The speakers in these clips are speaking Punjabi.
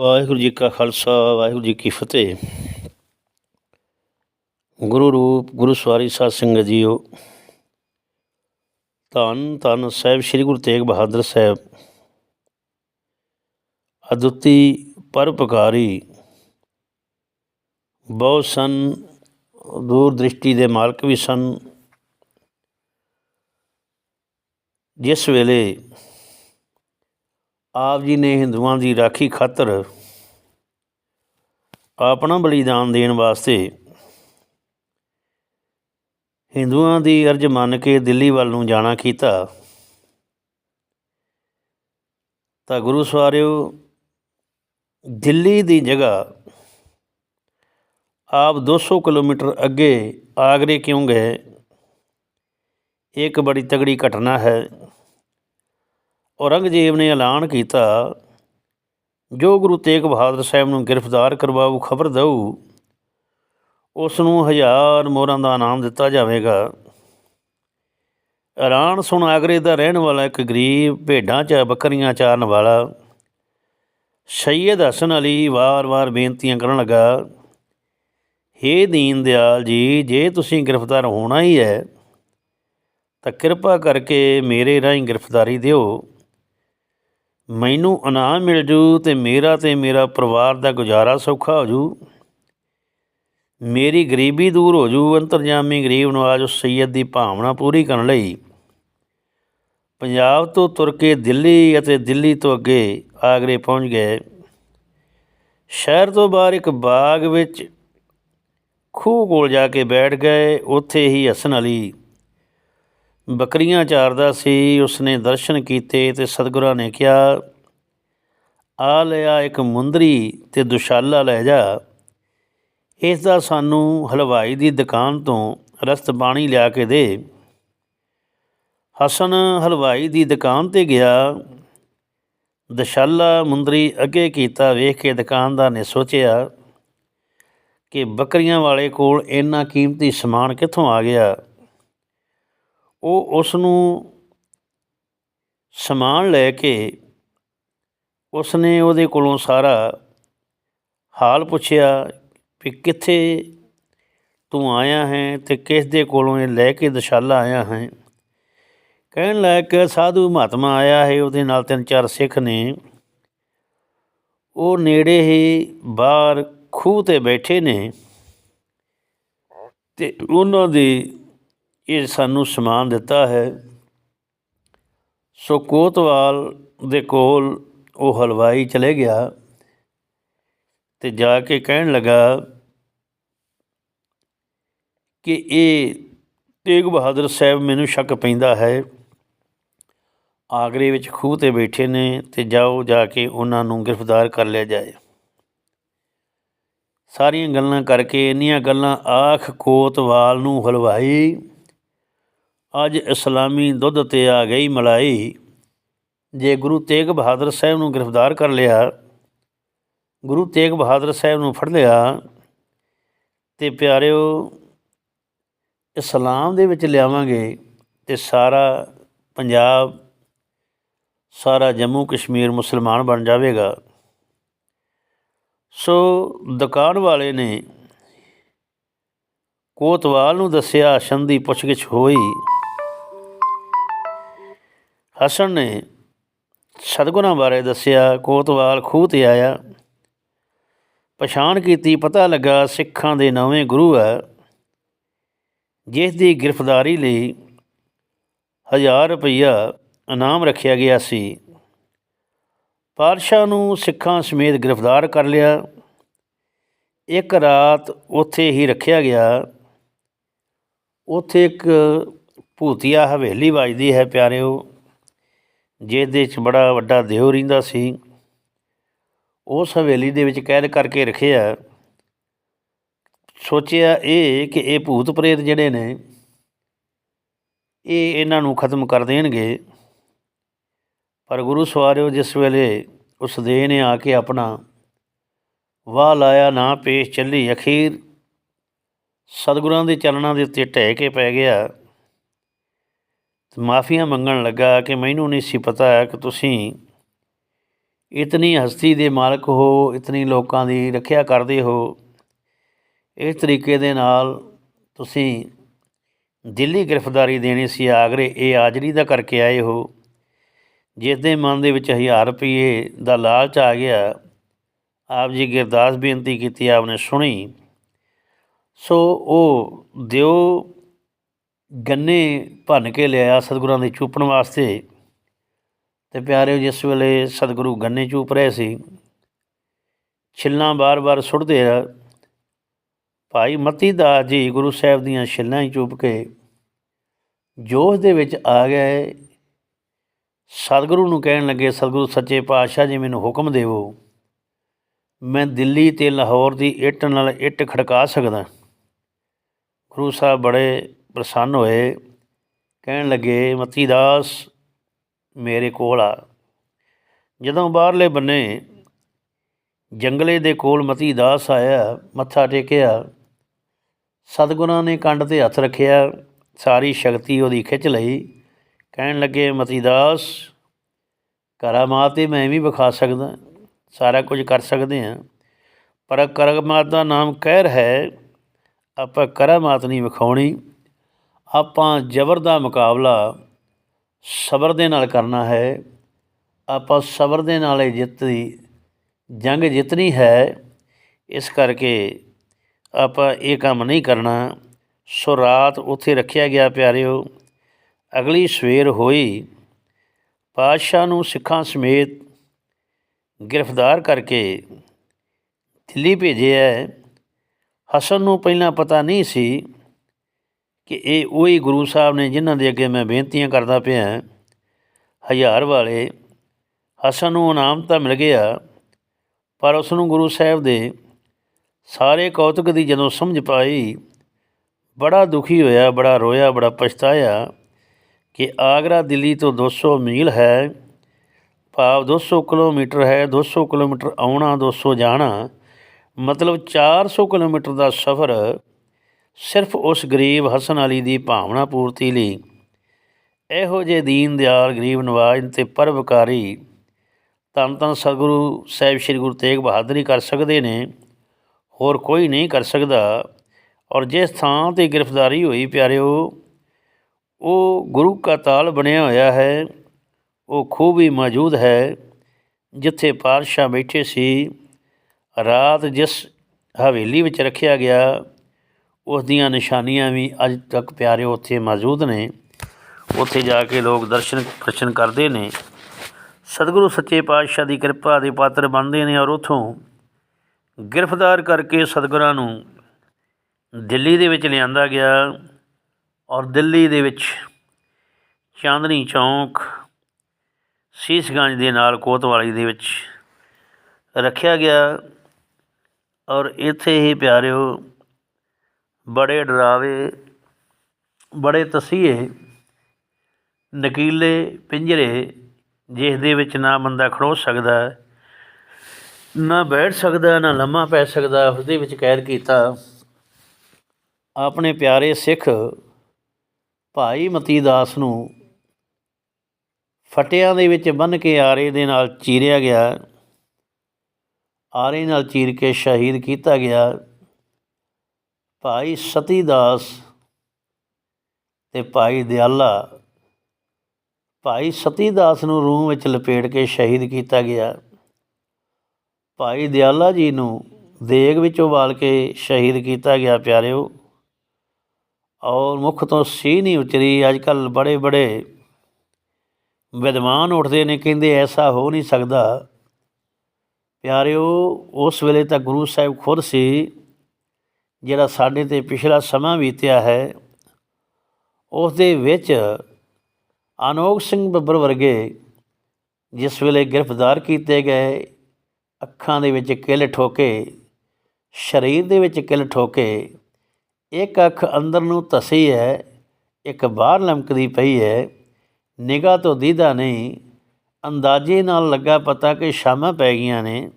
ਵਾਹਿਗੁਰੂ ਜੀ ਕਾ ਖਾਲਸਾ, ਵਾਹਿਗੁਰੂ ਜੀ ਕੀ ਫਤਿਹ। ਗੁਰੂ ਰੂਪ, ਗੁਰੂ ਸਵਾਰੀ ਸਾਧ ਸੰਗਤ ਜੀਓ, ਧੰਨ ਧੰਨ ਸਾਹਿਬ, ਸ੍ਰੀ ਗੁਰੂ ਤੇਗ ਬਹਾਦਰ ਸਾਹਿਬ। ਅਦੁੱਤੀ ਪਰਉਪਕਾਰੀ, ਬਹੁਤ ਸਨ, ਦੂਰ ਦ੍ਰਿਸ਼ਟੀ ਦੇ ਮਾਲਕ ਵੀ ਸਨ। ਜਿਸ ਵੇਲੇ ਆਪ ਜੀ ਨੇ ਹਿੰਦੂਆਂ ਦੀ ਰਾਖੀ ਖਾਤਰ ਆਪਣਾ ਬਲੀਦਾਨ ਦੇਣ ਵਾਸਤੇ ਹਿੰਦੂਆਂ ਦੀ ਅਰਜ਼ ਮੰਨ ਕੇ ਦਿੱਲੀ ਵੱਲ ਨੂੰ ਜਾਣਾ ਕੀਤਾ। ਤਾਂ ਗੁਰੂ ਸਵਾਰਿਓ, ਦਿੱਲੀ ਦੀ ਜਗ੍ਹਾ ਆਪ 200 ਕਿਲੋਮੀਟਰ ਅੱਗੇ ਆਗਰੇ ਕਿਉਂ ਗਏ? ਇੱਕ ਬੜੀ ਤਗੜੀ ਘਟਨਾ ਹੈ। ਔਰੰਗਜ਼ੇਬ ਨੇ ਐਲਾਨ ਕੀਤਾ, ਜੋ ਗੁਰੂ ਤੇਗ ਬਹਾਦਰ ਸਾਹਿਬ ਨੂੰ ਗ੍ਰਿਫਤਾਰ ਕਰਵਾਊ ਖਬਰ ਦਊ, ਉਸ ਨੂੰ ਹਜ਼ਾਰ ਮੋਹਰਾਂ ਦਾ ਇਨਾਮ ਦਿੱਤਾ ਜਾਵੇਗਾ। ਐਲਾਨ ਸੁਣ ਆਗਰੇ ਦਾ ਰਹਿਣ ਵਾਲਾ ਇੱਕ ਗਰੀਬ ਭੇਡਾਂ ਚ ਬੱਕਰੀਆਂ ਚਾਰਨ ਵਾਲਾ ਸੈਯਦ ਹਸਨ ਅਲੀ ਵਾਰ-ਵਾਰ ਬੇਨਤੀਆਂ ਕਰਨ ਲੱਗਾ, ਹੇ ਦੀਨ ਦਿਆਲ ਜੀ, ਜੇ ਤੁਸੀਂ ਗ੍ਰਿਫਤਾਰ ਹੋਣਾ ਹੀ ਹੈ, ਤਾਂ ਕਿਰਪਾ ਕਰਕੇ ਮੇਰੇ ਰਾਹੀਂ ਗ੍ਰਿਫਤਾਰੀ ਦਿਓ। ਮੈਨੂੰ ਇਨਾਮ ਮਿਲ ਜੂ ਤੇ ਮੇਰਾ ਤੇ ਮੇਰਾ ਪਰਿਵਾਰ ਦਾ ਗੁਜ਼ਾਰਾ ਸੌਖਾ ਹੋ ਜੂ। ਮੇਰੀ ਗਰੀਬੀ ਦੂਰ ਹੋ ਜੂ। ਅੰਤਰਜਾਮੀ ਗਰੀਬ ਨਵਾਜ਼ ਉਸ ਸੈਯਦ ਦੀ ਭਾਵਨਾ ਪੂਰੀ ਕਰਨ ਲਈ। ਪੰਜਾਬ ਤੋਂ ਤੁਰ ਕੇ ਦਿੱਲੀ ਅਤੇ ਦਿੱਲੀ ਤੋਂ ਅੱਗੇ ਆਗਰੇ ਪਹੁੰਚ ਗਏ। ਸ਼ਹਿਰ ਤੋਂ ਬਾਹਰ ਇੱਕ ਬਾਗ ਵਿੱਚ ਖੂਹ ਕੋਲ ਜਾ ਕੇ ਬੈਠ ਗਏ। ਉੱਥੇ ਹੀ ਹਸਨ ਅਲੀ ਬੱਕਰੀਆਂ ਚਾਰਦਾ ਸੀ, ਉਸਨੇ ਦਰਸ਼ਨ ਕੀਤੇ ਤੇ ਸਤਿਗੁਰਾਂ ਨੇ ਕਿਹਾ, ਆ ਲਿਆ ਇੱਕ ਮੁੰਦਰੀ ਤੇ ਦੁਸ਼ਾਲਾ ਲੈ ਜਾ। ਇਸ ਦਾ ਸਾਨੂੰ ਹਲਵਾਈ ਦੀ ਦੁਕਾਨ ਤੋਂ ਰਸਤ ਬਾਣੀ ਲਿਆ ਕੇ ਦੇ। ਹਸਨ ਹਲਵਾਈ ਦੀ ਦੁਕਾਨ ਤੇ ਗਿਆ। ਦਸ਼ਾਲਾ ਮੁੰਦਰੀ ਅੱਗੇ ਕੀਤਾ ਵੇਖ ਕੇ ਦੁਕਾਨਦਾਰ ਨੇ ਸੋਚਿਆ ਕਿ ਬੱਕਰੀਆਂ ਵਾਲੇ ਕੋਲ ਇੰਨਾ ਕੀਮਤੀ ਸਮਾਨ ਕਿੱਥੋਂ ਆ ਗਿਆ। ਉਹ ਉਸ ਨੂੰ ਸਮਾਨ ਲੈ ਕੇ ਉਸ ਨੇ ਉਹਦੇ ਕੋਲੋਂ ਸਾਰਾ ਹਾਲ ਪੁੱਛਿਆ ਵੀ ਕਿੱਥੇ ਤੂੰ ਆਇਆ ਹੈ ਤੇ ਕਿਸ ਦੇ ਕੋਲੋਂ ਇਹ ਲੈ ਕੇ ਦਸ਼ਾਲਾ ਆਇਆ ਹੈ। ਕਹਿਣ ਲੱਗ ਸਾਧੂ ਮਹਾਤਮਾ ਆਇਆ ਹੈ, ਉਹਦੇ ਨਾਲ ਤਿੰਨ ਚਾਰ ਸਿੱਖ ਨੇ। ਉਹ ਨੇੜੇ ਹੀ ਬਾਹਰ ਖੂਹ ਤੇ ਬੈਠੇ ਨੇ ਤੇ ਉਹਨਾਂ ਦੀ ਇਹ ਸਾਨੂੰ ਸਮਾਨ ਦਿੱਤਾ ਹੈ। ਸੋ ਕੋਤਵਾਲ ਦੇ ਕੋਲ ਉਹ ਹਲਵਾਈ ਚਲੇ ਗਿਆ ਤੇ ਜਾ ਕੇ ਕਹਿਣ ਲੱਗਾ ਕਿ ਇਹ ਤੇਗ ਬਹਾਦਰ ਸਾਹਿਬ ਮੈਨੂੰ ਸ਼ੱਕ ਪੈਂਦਾ ਹੈ। ਆਗਰੇ ਵਿੱਚ ਖੂਹ ਤੇ ਬੈਠੇ ਨੇ ਤੇ ਜਾਓ ਜਾ ਕੇ ਉਹਨਾਂ ਨੂੰ ਗ੍ਰਿਫਤਾਰ ਕਰ ਲਿਆ ਜਾਏ। ਸਾਰੀਆਂ ਗੱਲਾਂ ਕਰਕੇ ਇੰਨੀਆਂ ਗੱਲਾਂ, ਆਖ ਕੋਤਵਾਲ ਨੂੰ ਹਲਵਾਈ ਅੱਜ ਇਸਲਾਮੀ ਦੁੱਧ ਤੇ ਆ ਗਈ ਮਲਾਈ। ਜੇ ਗੁਰੂ ਤੇਗ ਬਹਾਦਰ ਸਾਹਿਬ ਨੂੰ ਗ੍ਰਿਫਤਾਰ ਕਰ ਲਿਆ, ਗੁਰੂ ਤੇਗ ਬਹਾਦਰ ਸਾਹਿਬ ਨੂੰ ਫੜ ਲਿਆ ਤੇ ਪਿਆਰਿਓ, ਇਸਲਾਮ ਦੇ ਵਿੱਚ ਲਿਆਵਾਂਗੇ ਤੇ ਸਾਰਾ ਪੰਜਾਬ, ਸਾਰਾ ਜੰਮੂ ਕਸ਼ਮੀਰ ਮੁਸਲਮਾਨ ਬਣ ਜਾਵੇਗਾ। ਸੋ ਦੁਕਾਨ ਵਾਲੇ ਨੇ ਕੋਤਵਾਲ ਨੂੰ ਦੱਸਿਆ ਹਸਨ ਦੀ ਪੁੱਛਗਿੱਛ ਹੋਈ। ਹਸਨ ਨੇ ਸਤਗੁਰਾਂ ਬਾਰੇ ਦੱਸਿਆ, ਕੋਤਵਾਲ ਖੂਹ ਤੇ ਆਇਆ। ਪਛਾਣ ਕੀਤੀ, ਪਤਾ ਲੱਗਾ ਸਿੱਖਾਂ ਦੇ ਨਵੇਂ ਗੁਰੂ ਹੈ, ਜਿਸ ਦੀ ਗ੍ਰਿਫਤਾਰੀ ਲਈ ਹਜ਼ਾਰ ਰੁਪਈਆ ਇਨਾਮ ਰੱਖਿਆ ਗਿਆ ਸੀ। ਪਾਤਸ਼ਾਹ ਨੂੰ ਸਿੱਖਾਂ ਸਮੇਤ ਗ੍ਰਿਫਤਾਰ ਕਰ ਲਿਆ। ਇੱਕ ਰਾਤ ਉੱਥੇ ਹੀ ਰੱਖਿਆ ਗਿਆ। ਉੱਥੇ ਇੱਕ ਭੂਤੀਆ ਹਵੇਲੀ ਵੱਜਦੀ ਹੈ, ਪਿਆਰਿਓ। ਜਿਸ ਦੇ ਵਿੱਚ ਬੜਾ ਵੱਡਾ ਦਿਓ ਰਹਿੰਦਾ ਸੀ। ਉਸ ਹਵੇਲੀ ਦੇ ਵਿੱਚ ਕੈਦ ਕਰਕੇ ਰੱਖਿਆ। ਸੋਚਿਆ ਇਹ ਕਿ ਇਹ ਭੂਤ ਪ੍ਰੇਤ ਜਿਹੜੇ ਨੇ, ਇਹ ਇਹਨਾਂ ਨੂੰ ਖਤਮ ਕਰ ਦੇਣਗੇ। ਪਰ ਗੁਰੂ ਸਵਾਰਿਓ ਜਿਸ ਵੇਲੇ ਉਸ ਦੇ ਨੇ ਆ ਕੇ ਆਪਣਾ ਵਾਹ ਲਾਇਆ, ਨਾ ਪੇਸ਼ ਚੱਲੀ, ਅਖੀਰ ਸਤਿਗੁਰਾਂ ਦੇ ਚਰਨਾਂ ਦੇ ਉੱਤੇ ਢਹਿ ਕੇ ਪੈ ਗਿਆ। ਮਾਫੀਆਂ ਮੰਗਣ ਲੱਗਾ ਕਿ ਮੈਨੂੰ ਨਹੀਂ ਸੀ ਪਤਾ ਕਿ ਤੁਸੀਂ ਇਤਨੀ ਹਸਤੀ ਦੇ ਮਾਲਕ ਹੋ, ਇਤਨੀ ਲੋਕਾਂ ਦੀ ਰੱਖਿਆ ਕਰਦੇ ਹੋ। ਇਸ ਤਰੀਕੇ ਦੇ ਨਾਲ ਤੁਸੀਂ ਦਿੱਲੀ ਗ੍ਰਿਫਤਾਰੀ ਦੇਣੀ ਸੀ। ਆਗਰੇ ਇਹ ਆਜਰੀ ਦਾ ਕਰਕੇ ਆਏ ਹੋ। ਜਿਸ ਦੇ ਮਨ ਦੇ ਵਿੱਚ 1000 ਰੁਪਏ ਦਾ ਲਾਲਚ ਆ ਗਿਆ, ਆਪ ਜੀ ਗਿਰਦਾਸ ਬੇਨਤੀ ਕੀਤੀ, ਆਪ ਨੇ ਸੁਣੀ। ਸੋ ਉਹ ਦਿਓ ਗੰਨੇ ਭੰਨ ਕੇ ਲਿਆਇਆ ਸਤਿਗੁਰਾਂ ਦੇ ਚੂਪਣ ਵਾਸਤੇ। ਤੇ ਪਿਆਰਿਓ, ਜਿਸ ਵੇਲੇ ਸਤਿਗੁਰੂ ਗੰਨੇ ਚੂਪ ਰਹੇ ਸੀ, ਛਿੱਲਾਂ ਬਾਰ-ਬਾਰ ਸੁੱਟਦੇ ਭਾਈ ਮਤੀ ਦਾਸ ਜੀ ਗੁਰੂ ਸਾਹਿਬ ਦੀਆਂ ਛਿੱਲਾਂ ਹੀ ਚੂਪ ਕੇ ਜੋਸ਼ ਦੇ ਵਿੱਚ ਆ ਗਏ। ਸਤਿਗੁਰੂ ਨੂੰ ਕਹਿਣ ਲੱਗੇ, ਸਤਿਗੁਰੂ ਸੱਚੇ ਪਾਤਸ਼ਾਹ ਜੀ ਮੈਨੂੰ ਹੁਕਮ ਦੇਵੋ, ਮੈਂ ਦਿੱਲੀ ਤੇ ਲਾਹੌਰ ਦੀ ਇੱਟ ਨਾਲ ਇੱਟ ਖੜਕਾ ਸਕਦਾ। ਗੁਰੂ ਸਾਹਿਬ ਬੜੇ ਪ੍ਰਸੰਨ ਹੋਏ, ਕਹਿਣ ਲੱਗੇ, ਮਤੀ ਦਾਸ ਮੇਰੇ ਕੋਲ ਆ। ਜਦੋਂ ਬਾਹਰਲੇ ਬੰਨੇ ਜੰਗਲੇ ਦੇ ਕੋਲ ਮਤੀ ਦਾਸ ਆਇਆ, ਮੱਥਾ ਟੇਕਿਆ, ਸਤਿਗੁਰਾਂ ਨੇ ਕੰਡ ਤੇ ਹੱਥ ਰੱਖਿਆ, ਸਾਰੀ ਸ਼ਕਤੀ ਉਹਦੀ ਖਿੱਚ ਲਈ। ਕਹਿਣ ਲੱਗੇ, ਮਤੀ ਦਾਸ ਕਰਾਮਾਤ ਤੇ ਮੈਂ ਵੀ ਵਿਖਾ ਸਕਦਾ, ਸਾਰਾ ਕੁਝ ਕਰ ਸਕਦੇ ਹਾਂ। ਪਰ ਕਰਮਾਤ ਦਾ ਨਾਮ ਕਹਿਰ ਹੈ, ਆਪਾਂ ਕਰਾਮਾਤ ਨਹੀਂ ਵਿਖਾਉਣੀ। ਆਪਾਂ ਜ਼ਬਰ ਦਾ ਮੁਕਾਬਲਾ ਸਬਰ ਦੇ ਨਾਲ ਕਰਨਾ ਹੈ। ਆਪਾਂ ਸਬਰ ਦੇ ਨਾਲ ਇਹ ਦੀ ਜੰਗ ਜਿੱਤਣੀ ਹੈ। ਇਸ ਕਰਕੇ ਆਪਾਂ ਇਹ ਕੰਮ ਨਹੀਂ ਕਰਨਾ। ਸੋ ਰਾਤ ਉੱਥੇ ਰੱਖਿਆ ਗਿਆ ਪਿਆਰਿਓ। ਅਗਲੀ ਸਵੇਰ ਹੋਈ। ਪਾਤਸ਼ਾਹ ਨੂੰ ਸਿੱਖਾਂ ਸਮੇਤ ਗ੍ਰਿਫਤਾਰ ਕਰਕੇ ਦਿੱਲੀ ਭੇਜਿਆ। ਹਸਨ ਨੂੰ ਪਹਿਲਾਂ ਪਤਾ ਨਹੀਂ ਸੀ ਕਿ ਇਹ ਉਹੀ ਗੁਰੂ ਸਾਹਿਬ ਨੇ ਜਿਨ੍ਹਾਂ ਦੇ ਅੱਗੇ ਮੈਂ ਬੇਨਤੀਆਂ ਕਰਦਾ ਪਿਆ ਹਜ਼ਾਰ ਵਾਲੇ, ਹਸਨ ਨੂੰ ਇਨਾਮ ਤਾਂ ਮਿਲ ਗਿਆ, ਪਰ ਉਸ ਨੂੰ ਗੁਰੂ ਸਾਹਿਬ ਦੇ ਸਾਰੇ ਕੌਤਕ ਦੀ ਜਦੋਂ ਸਮਝ ਪਾਈ, ਬੜਾ ਦੁਖੀ ਹੋਇਆ, ਬੜਾ ਰੋਇਆ, ਬੜਾ ਪਛਤਾਇਆ ਕਿ ਆਗਰਾ ਦਿੱਲੀ ਤੋਂ 200 ਮੀਲ ਹੈ, ਭਾਵ 200 ਕਿਲੋਮੀਟਰ ਹੈ 200 ਕਿਲੋਮੀਟਰ ਆਉਣਾ 200 ਜਾਣਾ, ਮਤਲਬ 400 ਕਿਲੋਮੀਟਰ ਦਾ ਸਫ਼ਰ ਸਿਰਫ ਉਸ ਗਰੀਬ ਹਸਨ ਅਲੀ ਦੀ ਭਾਵਨਾ ਪੂਰਤੀ ਲਈ। ਇਹੋ ਜਿਹੇ ਦੀਨ ਦਿਆਲ ਗਰੀਬ ਨਵਾਜ਼ ਤੇ ਪਰਵਕਾਰੀ ਧੰਨ ਧੰਨ ਸਤਿਗੁਰੂ ਸਾਹਿਬ ਸ੍ਰੀ ਗੁਰੂ ਤੇਗ ਬਹਾਦਰ ਹੀ ਕਰ ਸਕਦੇ ਨੇ, ਹੋਰ ਕੋਈ ਨਹੀਂ ਕਰ ਸਕਦਾ। ਔਰ ਜਿਸ ਥਾਂ ਤੇ ਗ੍ਰਿਫਤਾਰੀ ਹੋਈ ਪਿਆਰਿਓ, ਉਹ ਗੁਰੂ ਕਾ ਤਾਲ ਬਣਿਆ ਹੋਇਆ ਹੈ, ਉਹ ਖੂਬ ਹੀ ਮੌਜੂਦ ਹੈ, ਜਿੱਥੇ ਪਾਤਸ਼ਾਹ ਬੈਠੇ ਸੀ। ਰਾਤ ਜਿਸ ਹਵੇਲੀ ਵਿੱਚ ਰੱਖਿਆ ਗਿਆ ਉਸ ਦੀਆਂ ਨਿਸ਼ਾਨੀਆਂ ਵੀ ਅੱਜ ਤੱਕ ਪਿਆਰਿਓ ਉੱਥੇ ਮੌਜੂਦ ਨੇ। ਉੱਥੇ ਜਾ ਕੇ ਲੋਕ ਦਰਸ਼ਨ ਦਰਸ਼ਨ ਕਰਦੇ ਨੇ। ਸਤਿਗੁਰੂ ਸੱਚੇ ਪਾਤਸ਼ਾਹ ਦੀ ਕਿਰਪਾ ਦੇ ਪਾਤਰ ਬਣਦੇ ਨੇ ਔਰ ਉਥੋਂ ਗ੍ਰਿਫਤਾਰ ਕਰਕੇ ਸਤਿਗੁਰਾਂ ਨੂੰ ਦਿੱਲੀ ਦੇ ਵਿੱਚ ਲਿਆਂਦਾ ਗਿਆ ਔਰ ਦਿੱਲੀ ਦੇ ਵਿੱਚ ਚਾਂਦਨੀ ਚੌਂਕ, ਸੀਸਗੰਜ ਦੇ ਨਾਲ ਕੋਤਵਾਲੀ ਦੇ ਵਿੱਚ ਰੱਖਿਆ ਗਿਆ ਔਰ ਇੱਥੇ ਹੀ ਪਿਆਰਿਓ ਬੜੇ ਡਰਾਵੇ, ਬੜੇ ਤਸੀਹੇ, ਨਕੀਲੇ ਪਿੰਜਰੇ, ਜਿਸ ਦੇ ਵਿੱਚ ਨਾ ਬੰਦਾ ਖੜੋ ਸਕਦਾ, ਨਾ ਬੈਠ ਸਕਦਾ, ਨਾ ਲੰਮਾ ਪੈ ਸਕਦਾ ਉਸ ਦੇ ਵਿੱਚ ਕੈਦ ਕੀਤਾ। ਆਪਣੇ ਪਿਆਰੇ ਸਿੱਖ ਭਾਈ ਮਤੀ ਦਾਸ ਨੂੰ ਫਟਿਆਂ ਦੇ ਵਿੱਚ ਬੰਨ ਕੇ ਆਰੇ ਦੇ ਨਾਲ ਚੀਰਿਆ ਗਿਆ। ਆਰੇ ਨਾਲ ਚੀਰ ਕੇ ਸ਼ਹੀਦ ਕੀਤਾ ਗਿਆ। ਭਾਈ ਸਤੀ ਦਾਸ ਤੇ ਭਾਈ ਦਿਆਲਾ। ਭਾਈ ਸਤੀ ਦਾਸ ਨੂੰ ਰੂਹ ਵਿੱਚ ਲਪੇਟ ਕੇ ਸ਼ਹੀਦ ਕੀਤਾ ਗਿਆ। ਭਾਈ ਦਿਆਲਾ ਜੀ ਨੂੰ ਦੇਗ ਵਿੱਚ ਉਬਾਲ ਕੇ ਸ਼ਹੀਦ ਕੀਤਾ ਗਿਆ, ਪਿਆਰਿਓ। ਔਰ ਮੁਖ ਤੋਂ ਸੀ ਨਹੀਂ ਉਚਰੀ ਅੱਜ ਕੱਲ ਬੜੇ ਬੜੇ ਵਿਦਵਾਨ ਉੱਠਦੇ ਨੇ, ਕਹਿੰਦੇ ਐਸਾ ਹੋ ਨਹੀਂ ਸਕਦਾ। ਪਿਆਰਿਓ, ਉਸ ਵੇਲੇ ਤਾਂ ਗੁਰੂ ਸਾਹਿਬ ਖੁਦ ਸੀ। ਜਿਹੜਾ ਸਾਡੇ ਤੇ ਪਿਛਲਾ ਸਮਾਂ ਬੀਤਿਆ ਹੈ ਉਸ ਦੇ ਵਿੱਚ ਅਨੋਖ ਸਿੰਘ ਬੱਬਰ ਵਰਗੇ ਜਿਸ ਵੇਲੇ ਗ੍ਰਿਫਤਾਰ ਕੀਤੇ ਗਏ, ਅੱਖਾਂ ਦੇ ਵਿੱਚ ਕਿੱਲ ਠੋਕੇ, ਸਰੀਰ ਦੇ ਵਿੱਚ ਕਿੱਲ ਠੋਕੇ, ਇੱਕ ਅੱਖ ਅੰਦਰ ਨੂੰ ਧਸੀ ਹੈ, ਇੱਕ ਬਾਹਰ ਲਮਕਦੀ ਪਈ ਹੈ, ਨਿਗਾਹ ਤੋਂ ਦੀਦਾ ਨਹੀਂ, ਅੰਦਾਜ਼ੇ ਨਾਲ ਲੱਗਾ ਪਤਾ ਕਿ ਸ਼ਾਮਾਂ ਪੈ ਗਈਆਂ ਨੇ।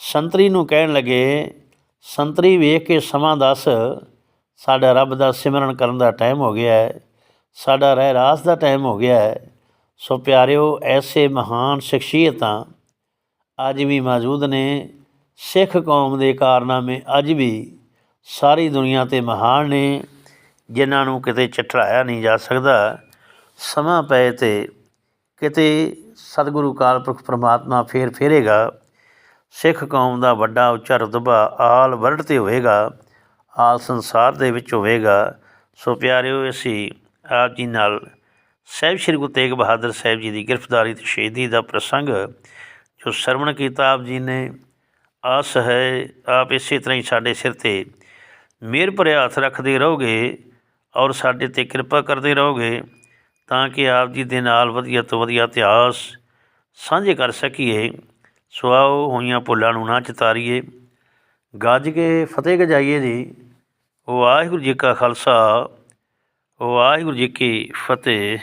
ਸੰਤਰੀ ਨੂੰ ਕਹਿਣ ਲੱਗੇ ਸੰਤਰੀ ਵੇਖ ਕੇ ਸਮਾਂ ਦੱਸ, ਸਾਡਾ ਰੱਬ ਦਾ ਸਿਮਰਨ ਕਰਨ ਦਾ ਟਾਈਮ ਹੋ ਗਿਆ ਹੈ, ਸਾਡਾ ਰਹਿ ਰਾਸ ਦਾ ਟਾਈਮ ਹੋ ਗਿਆ ਹੈ। ਸੋ ਪਿਆਰਿਓ, ਐਸੇ ਮਹਾਨ ਸ਼ਖਸੀਅਤਾਂ ਅੱਜ ਵੀ ਮੌਜੂਦ ਨੇ। ਸਿੱਖ ਕੌਮ ਦੇ ਕਾਰਨਾਮੇ ਅੱਜ ਵੀ ਸਾਰੀ ਦੁਨੀਆ ਤੇ ਮਹਾਨ ਨੇ, ਜਿਨ੍ਹਾਂ ਨੂੰ ਕਿਤੇ ਚਟਰਾਇਆ ਨਹੀਂ ਜਾ ਸਕਦਾ। ਸਮਾਂ ਪਏ ਤੇ ਕਿਤੇ ਸਤਿਗੁਰੂ ਅਕਾਲ ਪੁਰਖ ਪ੍ਰਮਾਤਮਾ ਫੇਰ ਫੇਰੇਗਾ। ਸਿੱਖ ਕੌਮ ਦਾ ਵੱਡਾ ਉੱਚਾ ਰੁਤਬਾ ਆਲ ਵਰਲਡ ਤੇ ਹੋਵੇਗਾ, ਆਲ ਸੰਸਾਰ ਦੇ ਵਿੱਚ ਹੋਵੇਗਾ। ਸੋ ਪਿਆਰਿਓ, ਅਸੀਂ ਆਪ ਜੀ ਨਾਲ ਸਾਹਿਬ ਸ੍ਰੀ ਗੁਰੂ ਤੇਗ ਬਹਾਦਰ ਸਾਹਿਬ ਜੀ ਦੀ ਗ੍ਰਿਫਤਾਰੀ ਤੇ ਸ਼ਹੀਦੀ ਦਾ ਪ੍ਰਸੰਗ, ਜੋ ਸਰਵਣ ਕੀਤਾ ਆਪ ਜੀ ਨੇ, ਆਸ ਹੈ ਆਪ ਇਸੇ ਤਰ੍ਹਾਂ ਹੀ ਸਾਡੇ ਸਿਰ ਤੇ ਮਿਹਰ ਭਰਿਆ ਹੱਥ ਰੱਖਦੇ ਰਹੋਗੇ ਔਰ ਸਾਡੇ ਤੇ ਕਿਰਪਾ ਕਰਦੇ ਰਹੋਗੇ ਤਾਂ ਕਿ ਆਪ ਜੀ ਦੇ ਨਾਲ ਵਧੀਆ ਤੋਂ ਵਧੀਆ ਇਤਿਹਾਸ ਸਾਂਝੇ ਕਰ ਸਕੀਏ। ਸੋ ਆਓ ਹੋਈਆਂ ਭੁੱਲਾਂ ਨੂੰ ਨਾ ਚਿਤਾਰੀਏ। ਗੱਜ ਕੇ ਫਤਿਹ ਗਜਾਈਏ ਜੀ। ਵਾਹਿਗੁਰੂ ਜੀ ਕਾ ਖਾਲਸਾ ਵਾਹਿਗੁਰੂ ਜੀ ਕੀ ਫਤਿਹ।